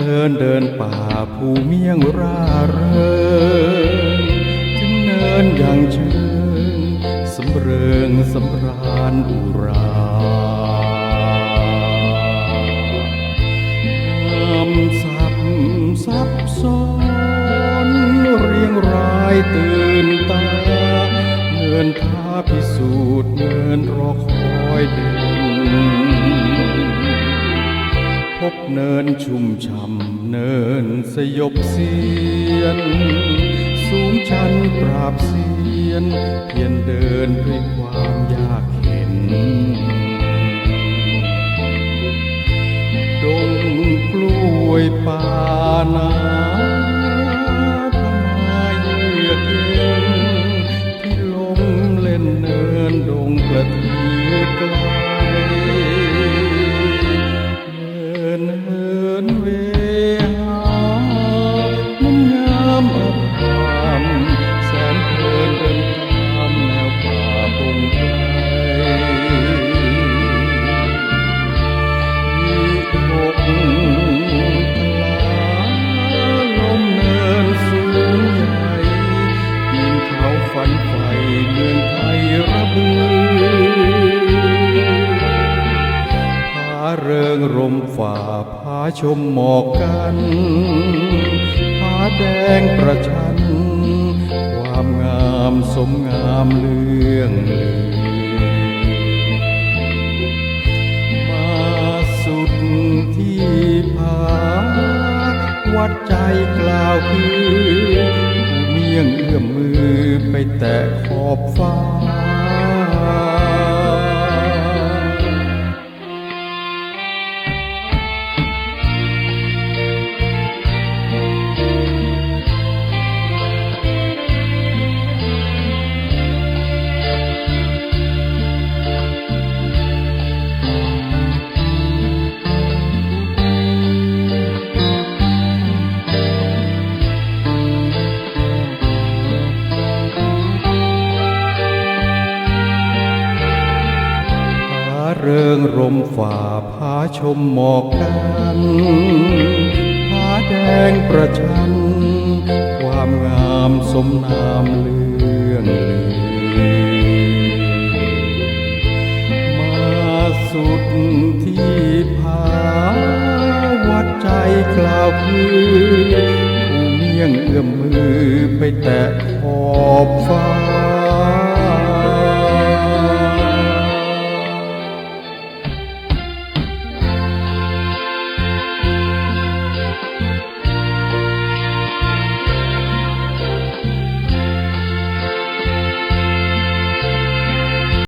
เพลินเดินป่าภูเมียงราเริงถึงเนินอย่างเชิงสำเริงสำราญอุรางามสับซับซ้อนเรียงรายตื่นตาเนินท้าพิสูจน์เนินรอคอยเดิน พบเนินชุ่มช่ำเนินสยบเสียน สูงชันปราบเสียน เพียนเดินด้วยความยากเข็นดงกล้วยป่านาพมาเยือกเย็นที่ลมเล่นเนินดงกระทือกลเงรมฝ่าผาชมหมอกกันผาแดงประชัน ความงามสมงามเรื่องลือมาสุดที่ผาวัดใจกล่าวคือผู้เมียงเอื้อมมือไปแตะขอบฟ้า เริงรมฝ่าผาชมหมอกกันผาแดงประชัน ความงามสมนามเรื่องลือมาสุดที่ผาวัดใจกล่าวคือผู้เมียงเอื้อมมือไปแตะขอบฟ้า